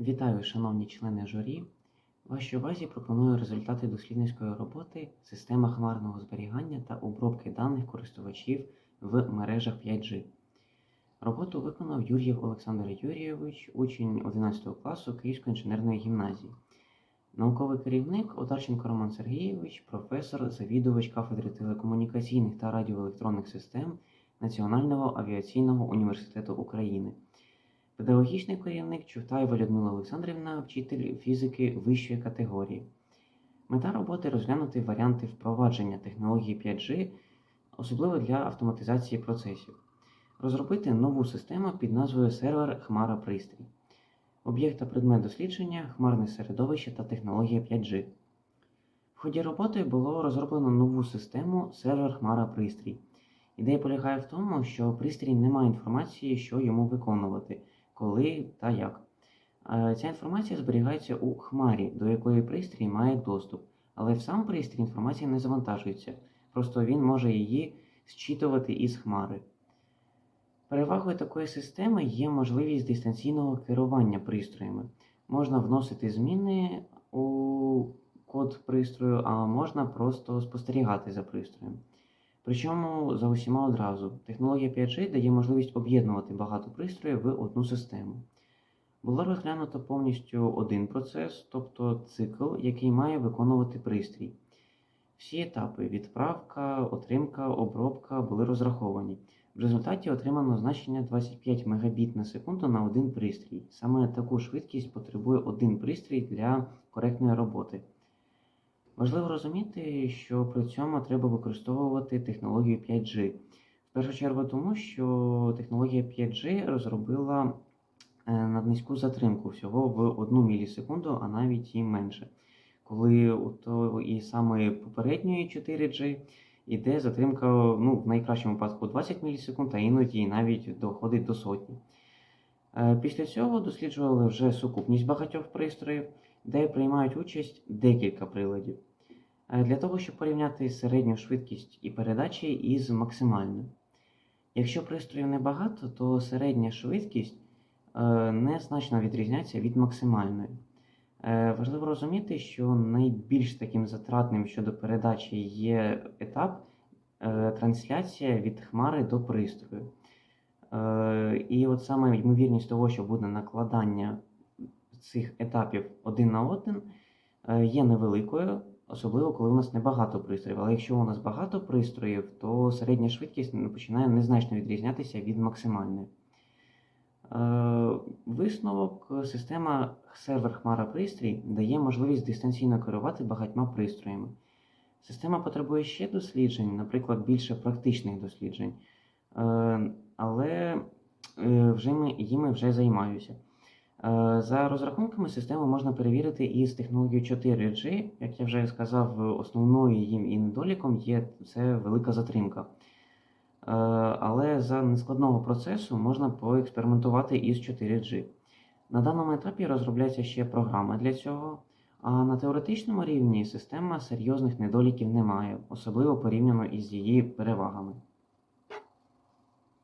Вітаю, шановні члени журі. Вашій увазі пропоную результати дослідницької роботи Система хмарного зберігання та обробки даних користувачів в мережах 5G. Роботу виконав Юр'єв Олександр Юрійович, учень 11 класу Київської інженерної гімназії. Науковий керівник Одарченко Роман Сергійович, професор, завідувач кафедри телекомунікаційних та радіоелектронних систем Національного авіаційного університету України. Педагогічний керівник Чухтаєва Людмила Олександрівна, вчитель фізики вищої категорії. Мета роботи розглянути варіанти впровадження технології 5G, особливо для автоматизації процесів, розробити нову систему під назвою сервер Хмара пристрій, об'єкт та предмет дослідження, хмарне середовище та технологія 5G. В ході роботи було розроблено нову систему сервер Хмара пристрій. Ідея полягає в тому, що пристрій не має інформації, що йому виконувати, коли та як. Ця інформація зберігається у хмарі, до якої пристрій має доступ, але в сам пристрій інформація не завантажується, просто він може її зчитувати із хмари. Перевагою такої системи є можливість дистанційного керування пристроями. Можна вносити зміни у код пристрою, а можна просто спостерігати за пристроєм. Причому за усіма одразу. Технологія 5G дає можливість об'єднувати багато пристроїв в одну систему. Було розглянуто повністю один процес, тобто цикл, який має виконувати пристрій. Всі етапи відправка, отримка, обробка були розраховані. В результаті отримано значення 25 Мбіт на секунду на один пристрій. Саме таку швидкість потребує один пристрій для коректної роботи. Важливо розуміти, що при цьому треба використовувати технологію 5G. В першу чергу тому, що технологія 5G розробила е, наднизьку затримку всього в 1 мілісекунду, а навіть і менше. Коли у тої самої попередньої 4G йде затримка ну, в найкращому випадку 20 мілісекунд, а іноді навіть доходить до сотні. Е, Після цього досліджували вже сукупність багатьох пристроїв, де приймають участь декілька приладів. Е, Для того, щоб порівняти середню швидкість і передачі із максимальною. Якщо пристроїв небагато, то середня швидкість е, незначно відрізняється від максимальної. Е, Важливо розуміти, що найбільш таким затратним щодо передачі є етап трансляція від хмари до пристрою. І от саме ймовірність того, що буде накладання цих етапів один на один, є невеликою, особливо коли у нас небагато пристроїв. Але якщо у нас багато пристроїв, то середня швидкість починає незначно відрізнятися від максимальної. Е, Висновок система сервер Хмара пристрій дає можливість дистанційно керувати багатьма пристроями. Система потребує ще досліджень, наприклад, більше практичних досліджень, Е, але е, вже ми, їми вже займаюся. Е, За розрахунками систему можна перевірити із технологією 4G. Як я вже сказав, основною їм і недоліком є це велика затримка. Е, Але за нескладного процесу можна поекспериментувати із 4G. На даному етапі розробляється ще програма для цього, а на теоретичному рівні система серйозних недоліків не має, особливо порівняно із її перевагами.